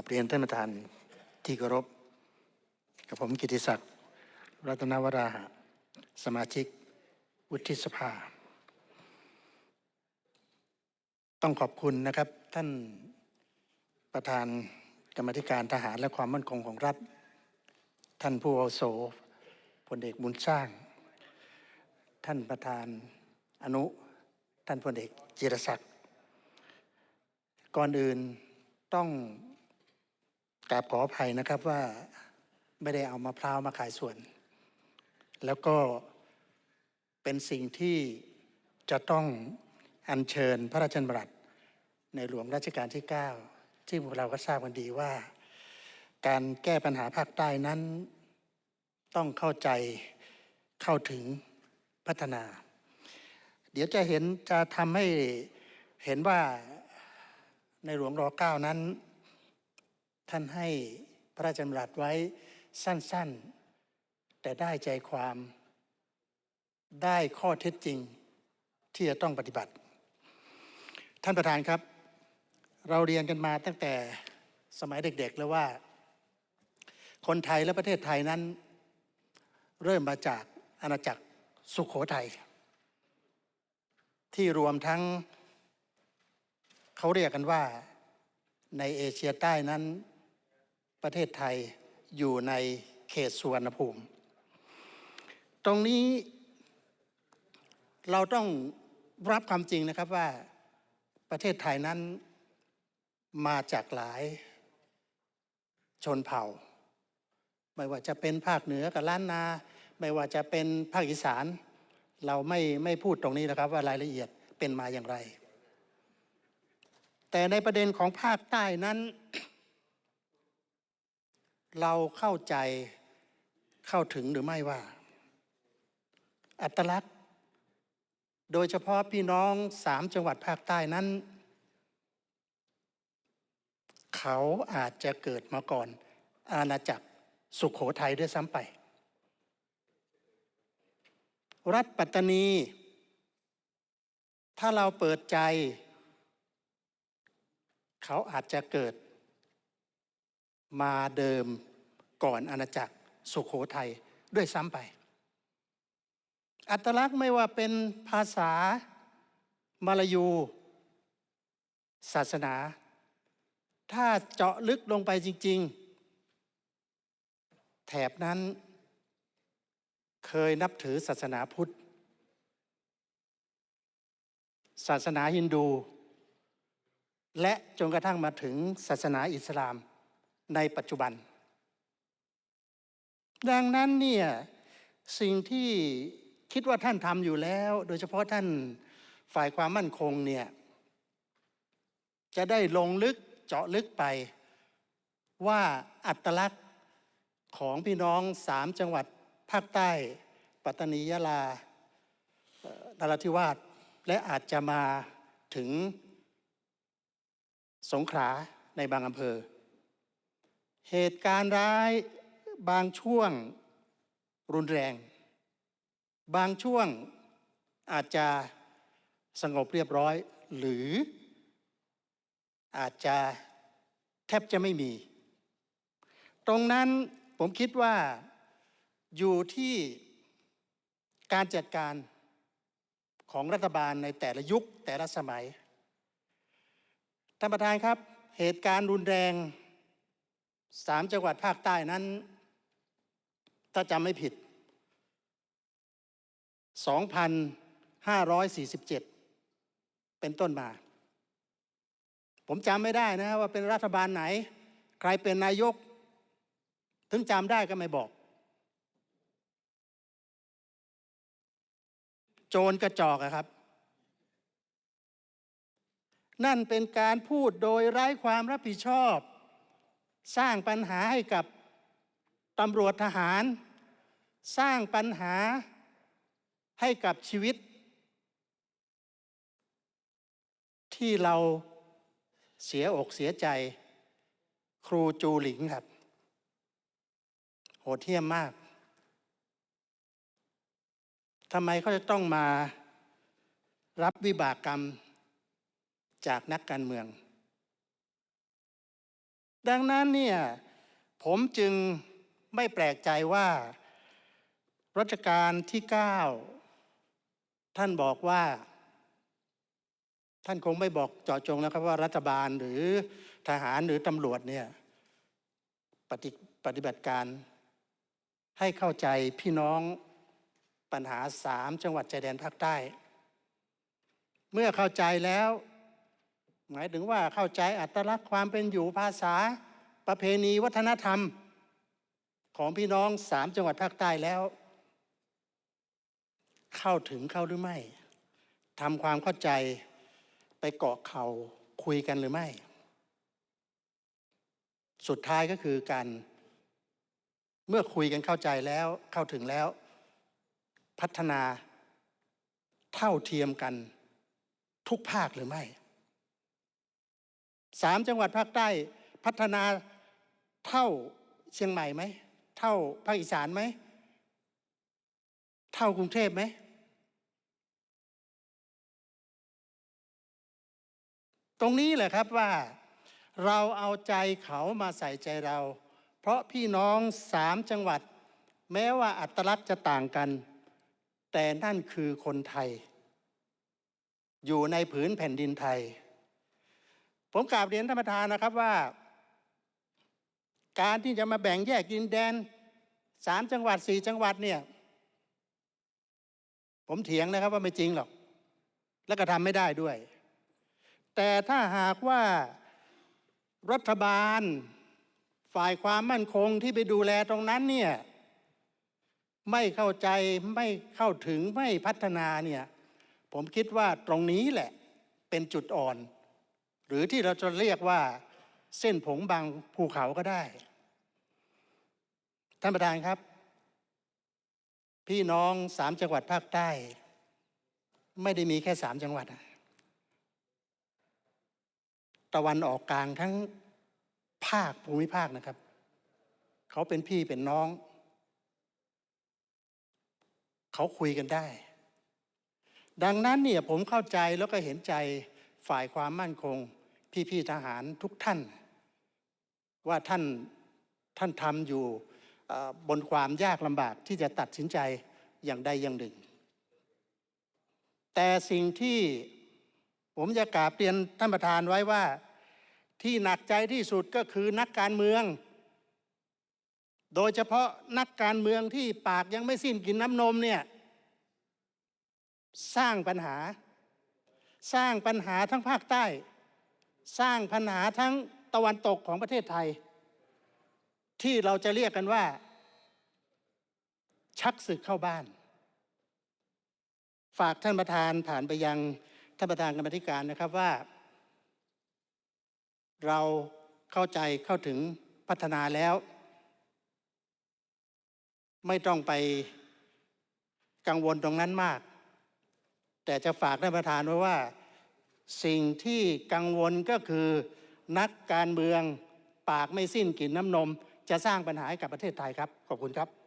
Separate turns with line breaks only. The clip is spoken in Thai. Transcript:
กับเรียนท่านประธานที่เคารพกับผมกิติศักดิ์รัตนวราหะสมาชิก วุฒิสภา ต้องขอบคุณนะครับ ท่านประธานกรรมธิการทหารและความมั่นคงของรัฐ ท่านผู้อาวุโสพลเอกบุญสร้าง ท่านประธานอนุ ท่านพลเอกจิรศักดิ์ก่อนอื่นต้อง กราบขออภัยนะครับว่าไม่ได้เอามะพร้าวมาขายส่วน แล้วก็เป็นสิ่งที่จะต้องอัญเชิญพระราชดำรัสในหลวงรัชกาลที่ 9 ที่พวกเราก็ทราบกันดีว่า การแก้ปัญหาภาคใต้นั้น ต้องเข้าใจเข้าถึงพัฒนา เดี๋ยวจะเห็นจะทำให้เห็นว่าในหลวงรอเก้านั้น ท่านให้พระราชดำรัสไว้สั้นๆ แต่ได้ใจความได้ข้อเท็จจริงที่จะต้องปฏิบัติ ท่านประธานครับ เราเรียนกันมาตั้งแต่สมัยเด็กๆแล้วว่า คนไทยและประเทศไทยนั้น เริ่มมาจากอาณาจักรสุขโขทัยที่รวมทั้งเขาเรียกกันว่าในเอเชียใต้นั้น ประเทศไทยอยู่ในเขตสุวรรณภูมิ ตรงนี้เราต้องรับความจริงนะครับว่าประเทศไทยนั้นมาจากหลายชนเผ่า ไม่ว่าจะเป็นภาคเหนือกับล้านนา ไม่ว่าจะเป็นภาคอีสาน เราไม่ไม่พูดตรงนี้นะครับว่ารายละเอียดเป็นมาอย่างไร แต่ในประเด็นของภาคใต้นั้น เราเข้าใจเข้าถึงหรือไม่ว่า อัตลักษณ์ โดยเฉพาะพี่น้องสามจังหวัดภาคใต้นั้น เขาอาจจะเกิดมาก่อนอาณาจักรสุขโขทัยด้วยซ้ำไป รัฐปัตตานี ถ้าเราเปิดใจ เขาอาจจะเกิดมาเดิม ก่อนอาณาจักรสุขโขทัยด้วยซ้ำไป อัตลักษณ์ไม่ว่าเป็นภาษามาลายู ศาสนา ถ้าเจาะลึกลงไปจริง ๆ แถบนั้นเคยนับถือศาสนาพุทธ ศาสนาฮินดู และจนกระทั่งมาถึงศาสนาอิสลามในปัจจุบัน ดังนั้นเนี่ยสิ่งที่คิดว่าท่านทำอยู่แล้ว โดยเฉพาะท่านฝ่ายความมั่นคงเนี่ยจะได้ลงลึกเจาะลึกไป ว่าอัตลักษณ์ของพี่น้องสามจังหวัดภาคใต้ ปัตตานียะลานราธิวาสและอาจจะมาถึงสงขลาในบางอำเภอ เหตุการณ์ร้าย บางช่วงรุนแรง บางช่วงอาจจะสงบเรียบร้อย หรืออาจจะแทบจะไม่มี ตรงนั้นผมคิดว่าอยู่ที่การจัดการของรัฐบาลในแต่ละยุคแต่ละสมัย ท่านประธานครับ เหตุการณ์รุนแรงสามจังหวัดภาคใต้นั้น ถ้าจำไม่ผิด 2,547 เป็นต้นมา ผมจำไม่ได้นะว่าเป็นรัฐบาลไหน ใครเป็นนายก ถึงจำได้ก็ไม่บอก โจรกระจอกอะครับ นั่นเป็นการพูดโดยไร้ความรับผิดชอบ สร้างปัญหาให้กับ ตำรวจทหาร สร้างปัญหาให้กับชีวิต ที่เราเสียอกเสียใจ ครูจูหลิงครับ โหดเหี้ยมมากทำไมเขาจะต้องมารับวิบากกรรมจากนักการเมือง ดังนั้นเนี่ยผมจึง ไม่แปลกใจว่ารัชกาลที่ 9 ท่านบอกว่า ท่านคงไม่บอกเจาะจงแล้วครับว่ารัฐบาลหรือทหารหรือตำรวจเนี่ยปฏิปฏิบัติการให้เข้าใจพี่น้องปัญหาสามจังหวัดชายแดนภาคใต้ เมื่อเข้าใจแล้ว หมายถึงว่าเข้าใจอัตลักษณ์ความเป็นอยู่ภาษาประเพณีวัฒนธรรม ของพี่น้องสามจังหวัดภาคใต้แล้ว เข้าถึงเข้าหรือไม่ทำความเข้าใจไปเกาะเขาคุยกันหรือไม่ สุดท้ายก็คือการเมื่อคุยกันเข้าใจแล้วเข้าถึงแล้ว พัฒนาเท่าเทียมกันทุกภาคหรือไม่สามจังหวัดภาคใต้พัฒนาเท่าเชียงใหม่ไหม เท่าภาคอีสานไหม เท่ากรุงเทพไหม ตรงนี้แหละครับว่าเราเอาใจเขามาใส่ใจเรา เพราะพี่น้องสามจังหวัด แม้ว่าอัตลักษณ์จะต่างกัน แต่นั่นคือคนไทย อยู่ในผืนแผ่นดินไทย ผมกราบเรียนท่านประธานนะครับว่า การที่จะมาแบ่งแยกดินแดนสามจังหวัดสี่จังหวัดเนี่ยผมเถียงนะครับว่าไม่จริงหรอก แล้วก็ทำไม่ได้ด้วย แต่ถ้าหากว่ารัฐบาล ฝ่ายความมั่นคงที่ไปดูแลตรงนั้นเนี่ยไม่เข้าใจไม่เข้าถึงไม่พัฒนาเนี่ยผมคิดว่าตรงนี้แหละเป็นจุดอ่อน หรือที่เราจะเรียกว่า เส้นผงบางภูเขาก็ได้ ท่านประธานครับ พี่น้องสามจังหวัดภาคใต้ ไม่ได้มีแค่สามจังหวัด ตะวันออกกลางทั้งภาคภูมิภาคนะครับ เขาเป็นพี่เป็นน้อง เขาคุยกันได้ ดังนั้นเนี่ยผมเข้าใจแล้วก็เห็นใจฝ่ายความมั่นคง พี่ๆทหารทุกท่าน ว่าท่านท่านทำอยู่บนความยากลำบากที่จะตัดสินใจอย่างใดอย่างหนึ่ง แต่สิ่งที่ผมจะกราบเรียนท่านประธานไว้ว่าที่หนักใจที่สุดก็คือนักการเมือง โดยเฉพาะนักการเมืองที่ปากยังไม่สิ้นกินน้ำนมเนี่ยสร้างปัญหา สร้างปัญหาทั้งภาคใต้ สร้างปัญหาทั้งตะวันตกของประเทศไทย ที่เราจะเรียกกันว่า ชักศึกเข้าบ้าน ฝากท่านประธานผ่านไปยังท่านประธานกรรมธิการนะครับว่า เราเข้าใจเข้าถึงพัฒนาแล้ว ไม่ต้องไปกังวลตรงนั้นมาก แต่จะฝากท่านประธานไว้ว่า สิ่งที่กังวลก็คือนักการเมืองปากไม่สิ้นกลิ่นน้ำนมจะสร้างปัญหาให้กับประเทศไทยครับขอบคุณครับ